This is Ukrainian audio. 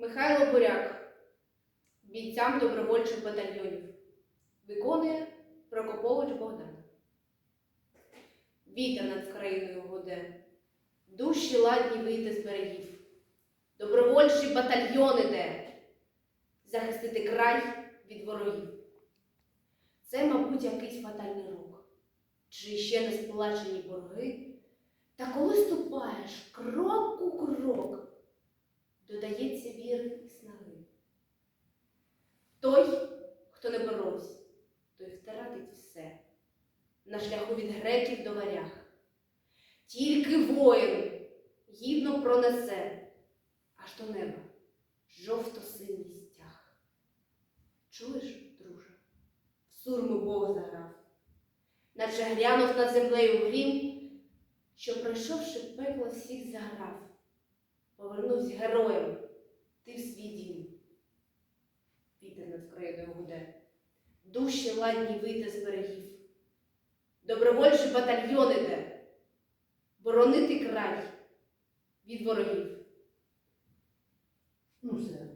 Михайло Буряк, бійцям добровольчих батальйонів, виконує Прокопович Богдан. Вітер над країною гуде, душі ладні вийти з берегів, добровольчий батальйон іде, захистити край від ворогів. Це, мабуть, якийсь фатальний рок, чи ще не сплачені борги. Та коли ступаєш крок у крок, на шляху від греків до варяг. Тільки воїн гідно пронесе аж до неба жовто-синій стяг. Чуєш, друже, в сурми Бог заграв, наче глянув над землею грім, що, пройшовши пекло, всіх заграв, повернувся героєм ти в свій дім. Вітер над країною гуде, душі ладні вийти з берегів. Добровольчий батальйон іде, боронити край від ворогів. Ну все.